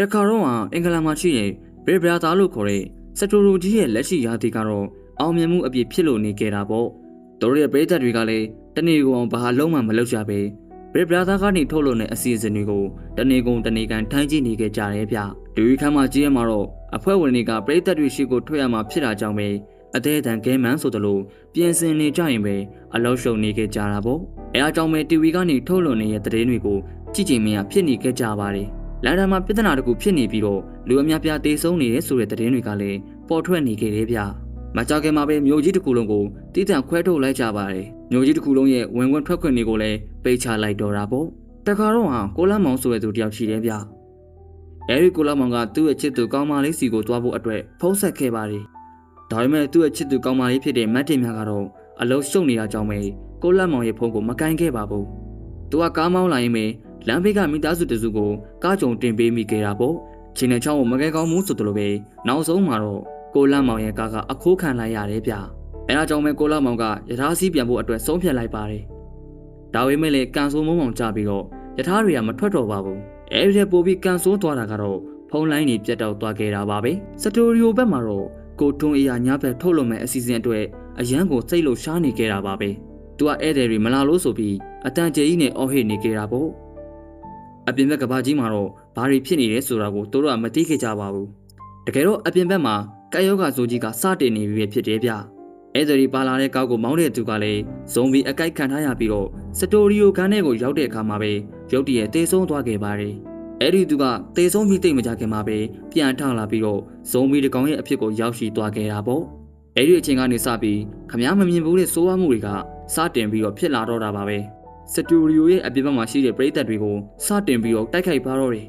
တခါတော့ကအင်္ဂလာမှာရှိတဲ့ဘရဘရာသားလို့ခေါ်တဲ့စတိုရိုကြီးရဲ့လက်ရှိရာသီကတော့အောင်မြင်မှုအပြည့်ဖြစ်လို့နေကြတာပေါ့။တို့ရဲ့ပရိသတ်တွေကလည်းတနေ့ကောင်ဘာလုံးမှမလုပ်ကြပဲဘရဘရာသားကနေထုတ်လို့တဲ့အစီအစဉ်တွေကိုတနေ့ကုန်တနေ့ကန်ထိုင်းကြည့်နေကြကြတယ်ဗျ။ဒီဝီခမ်းမှာကြီးရမှာတော့အဖွဲ့ဝင်တွေကပရိသတ်တွေရှိကိုထွက်ရမှာဖြစ်တာကြောင့်ပဲအသေးအတန်ကဲမန်းဆိုသလိုပြင်ဆင်နေကြရင်ပဲအလောက်ရှုံနေကြကြတာပေါ့။အဲအကြောင်းပဲ TV ကနေထုတ်လွှင့်နေတဲ့သတင်းတွေကိုကြည့်ကြင်မရဖြစ်နေကြကြပါတယ်။ လန်ဒန်မှာပြဿနာတစ်ခုဖြစ်နေပြီးတော့လူအများပြားတေဆုံးနေတဲ့ဆိုတဲ့သတင်းတွေကလည်းပေါ်ထွက်နေကြတယ်ဗျ။မကြခင်မှာပဲမြို့ကြီးတစ်ခုလုံးကိုတည်တံ့ခွဲထုတ်လိုက်ကြပါတယ်။မြို့ကြီးတစ်ခုလုံးရဲ့ဝင်ခွင့်ထွက်ခွင့်တွေကိုလည်းပိတ်ချလိုက်တော့တာပေါ့။တခါတော့ဟာကိုလမောင်ဆိုတဲ့သူတယောက်ရှိတယ်ဗျ။အဲဒီကိုလမောင်ကသူ့ရဲ့ချစ်သူကောင်းမလေးစီကိုတွားဖို့အတွက်ဖုံးဆက်ခဲ့ပါတယ်။ဒါပေမဲ့သူ့ရဲ့ချစ်သူကောင်းမလေးဖြစ်တဲ့မတ်တင်မြကတော့အလုံးရှုံနေတာကြောင့်ပဲကိုလမောင်ရဲ့ဖုန်းကိုမကင်ခဲ့ပါဘူး။သူကကားမောင်းလာရင်ပဲ လမ်းဘေးကမိသားစုတစုကိုကားကြုံတင်ပေးမိခဲ့တာပေါ့။ချင်းနဲ့ချောင်းကိုမကဲကောင်းမှုဆိုတယ်လို့ပဲနောက်ဆုံးမှာတော့ကိုလမောင်ရဲ့ကားကအခိုးခံလိုက်ရတယ်ဗျ။အဲဒါကြောင့်ပဲကိုလမောင်ကယထာစီးပြန်ဖို့အတွက်ဆုံးဖြတ်လိုက်ပါတယ်။ဒါပေမဲ့လည်းကန်ဆိုးမုံမောင်ကြပြီးတော့ယထာတွေကမထွက်တော့ပါဘူး။အဲဒီထဲပို့ပြီးကန်ဆိုးသွားတာကတော့ဖုန်းလိုင်းတွေပြတ်တောက်သွားခဲ့တာပါပဲ။စတိုရီယိုဘက်မှာတော့ကိုထွန်းအေးရညဘက်ထုတ်လို့မဲ့အစီအစဉ်အတွက်အရန်ကိုစိတ်လို့ရှားနေခဲ့တာပါပဲ။သူကဧည့်သည်တွေမလာလို့ဆိုပြီးအတန်ကျေကြီးနဲ့အော်ဟစ်နေခဲ့တာပေါ့။ အပြင်ဘက်ကဘာကြီးမှာတော့ဘာတွေဖြစ်နေလဲဆိုတာကိုတို့တော့မသိခဲ့ကြပါဘူး။တကယ်တော့အပြင်ဘက်မှာကာယောဂါဇိုကြီးကစတင်နေပြီဖြစ်တယ်ဗျ။ဧည့်သည်တွေပါလာတဲ့ကားကိုမောင်းတဲ့သူကလည်းဇုံဘီအကိုက်ခံထားရပြီးတော့စတိုရီယိုခန်းထဲကိုရောက်တဲ့အခါမှာပဲရုတ်တရက်တေဆုံးသွားခဲ့ပါတယ်။အဲ့ဒီသူကတေဆုံးပြီးတိတ်မကြခင်မှာပဲပြန်ထလာပြီးတော့ဇုံဘီတကောင်ရဲ့အဖြစ်ကိုရောက်ရှိသွားခဲ့တာပေါ့။အဲ့ဒီအချိန်ကနေစပြီးခမားမမြင်ဘူးတဲ့စိုးဝါမှုတွေကစတင်ပြီးတော့ဖြစ်လာတော့တာပါပဲ။ စတူဒီယိုရဲ့အပြင်ဘက်မှာရှိတဲ့ပရိသတ်တွေကိုစတင်ပြီးတော့တိုက်ခိုက်ပါတော့တယ်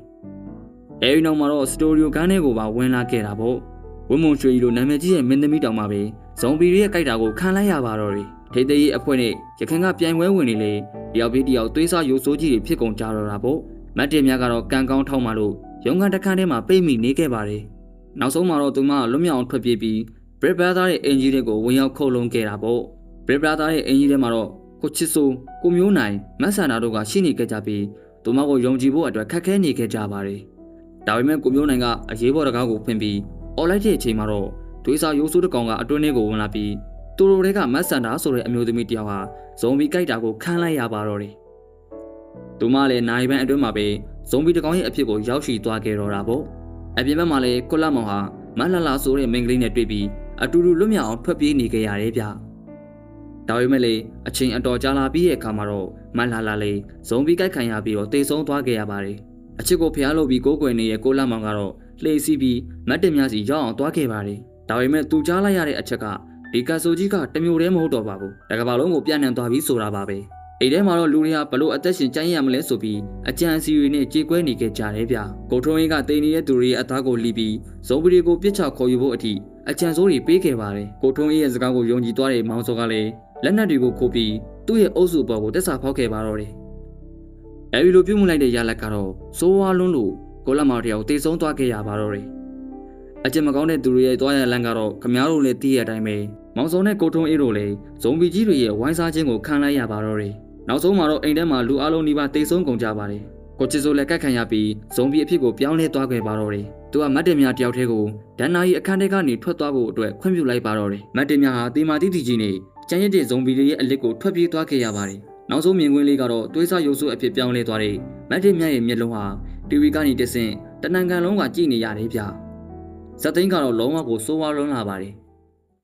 ။အဲဒီနောက်မှာတော့စတူဒီယိုကန်းထဲကိုပါဝင်လာခဲ့တာပေါ့။ဝင်းမုံရွှေကြီးလိုနာမည်ကြီးရဲ့မင်းသမီးတောင်မှပဲဇုံဘီတွေရဲ့ကြိုက်တာကိုခံလိုက်ရပါတော့တယ်။ထိတ်သိမ်းရေးအဖွဲ့နဲ့ရခိုင်ကပြိုင်ပွဲဝင်နေလေတယောက်ပြီးတယောက်သွေးစားရိုးစိုးကြီးတွေဖြစ်ကုန်ကြတော့တာပေါ့။မတ်တင်များကတော့ကံကောင်းထောက်မှလို့ရုံကန်တစ်ခန်းထဲမှာပိတ်မိနေခဲ့ပါတယ်။နောက်ဆုံးမှာတော့သူမလွတ်မြောက်အောင်ထွက်ပြေးပြီး Brad Brother ရဲ့အင်ဂျီတွေကိုဝင်ရောက်ခုတ်လုံးခဲ့တာပေါ့။ Brad Brother ရဲ့အင်ဂျီထဲမှာတော့ ကိုချစ်ဆိုကိုမျိုးနိုင်မတ်ဆန္ဒတို့ကရှိနေခဲ့ကြပြီးသူမကိုယုံကြည်ဖို့အတွက်ခက်ခဲနေခဲ့ကြပါတယ်။ဒါပေမဲ့ကိုမျိုးနိုင်ကအရေးပေါ်တကားကိုဖွင့်ပြီးអော်လိုက်တဲ့အချိန်မှာတော့ဒွေးစာရိုးစိုးတကောင်ကအတွင်းထဲကိုဝင်လာပြီးသူတို့တွေကမတ်ဆန္ဒဆိုတဲ့အမျိုးသမီးတယောက်ဟာဇုံဘီကြိုက်တာကိုခံလိုက်ရပါတော့တယ်။သူမလည်းနိုင်ပန်းအတွင်းမှာပဲဇုံဘီတကောင်ရဲ့အဖြစ်ကိုရောက်ရှိသွားခဲ့တော့တာပေါ့။အပြင်ဘက်မှာလည်းကိုလက်မောင်ဟာမတ်လလာဆိုတဲ့မိန်းကလေးနဲ့တွေ့ပြီးအတူတူလွတ်မြောက်အောင်ထွက်ပြေးနေကြရတယ်ဗျ။ ဒါပေမဲ့လေအချိန်အတော်ကြာလာပြီးတဲ့အခါမှာတော့မတ်လာလာလေးဇုံပြီးကြိုက်ခံရပြီးတော့တေဆုံးသွားခဲ့ရပါတယ်။အချစ်ကိုဖျားလို့ပြီးကိုးကွယ်နေတဲ့ကိုလမောင်ကတော့လှေစီးပြီးမတ်တင်များစီရောက်အောင်သွားခဲ့ပါတယ်။ဒါပေမဲ့သူကြားလိုက်ရတဲ့အချက်ကဒီကဆိုကြီးကတမျိုးတည်းမဟုတ်တော့ပါဘူး။တကဘာလုံးကိုပြန့်နှံ့သွားပြီးဆိုတာပါပဲ။အိမ်ထဲမှာတော့လူတွေကဘလို့အသက်ရှင်ကြမ်းရမလဲဆိုပြီးအကြံစီတွေနဲ့ကြေကွဲနေကြကြတယ်ဗျ။ကိုထုံးရင်ကတိန်နေတဲ့သူတွေရဲ့အသားကိုလီပြီးဇုံပရီကိုပြစ်ချခေါ်ယူဖို့အထိအကြံစိုးတွေပေးခဲ့ပါတယ်။ကိုထုံးရဲ့စကားကိုယုံကြည်သွားတဲ့မောင်စောကလည်း လက်နက်တွေကိုခိုးပြီးသူ့ရဲ့အုပ်စုပေါ်ကိုတက်စာဖောက်ခဲ့ပါတော့တယ်။အဲဒီလိုပြုတ်မှုလိုက်တဲ့ရလက်ကတော့စိုးဝါလွန်းလို့ကိုလက်မောင်တယောက်တေဆုံးသွားခဲ့ရပါတော့တယ်။အကျင့်မကောင်းတဲ့သူတွေရဲ့သွားရလန့်ကတော့ခမားတို့လည်းသိရတဲ့အတိုင်းပဲမောင်စောနဲ့ကိုထုံးအေးတို့လည်းဇုံဘီကြီးတွေရဲ့ဝိုင်းစားခြင်းကိုခံလိုက်ရပါတော့တယ်။နောက်ဆုံးမှာတော့အိမ်ထဲမှာလူအလုံးနီးပါးတေဆုံးကုန်ကြပါတယ်။ကိုချစ်စိုးလည်းကတ်ခံရပြီးဇုံဘီအဖြစ်ကိုပြောင်းလဲသွားခဲ့ပါတော့တယ်။သူကမတ်တင်မြတယောက်တည်းကိုဒန်နာကြီးအခန်းထဲကနေထွက်သွားဖို့အတွက်ခွင့်ပြုလိုက်ပါတော့တယ်။မတ်တင်မြဟာတေမာတိတီကြီးနဲ့ ကျန်ရစ်တဲ့ဇုံဘီတွေရဲ့အလစ်ကိုထွက်ပြေးသွားခဲ့ရပါတယ်။နောက်ဆုံးမြင်ကွင်းလေးကတော့သွေးစားရုပ်စုအဖြစ်ပြောင်းလဲသွားတဲ့မတ်တင်မြရဲ့မျက်လုံးဟာတီဗီကနေတဆင့်တနင်္ဂနွေလုံးကကြည့်နေရတယ်ဗျ။ဇက်သိန်းကတော့လုံးဝကိုစိုးဝါးလွန်းလာပါတယ်။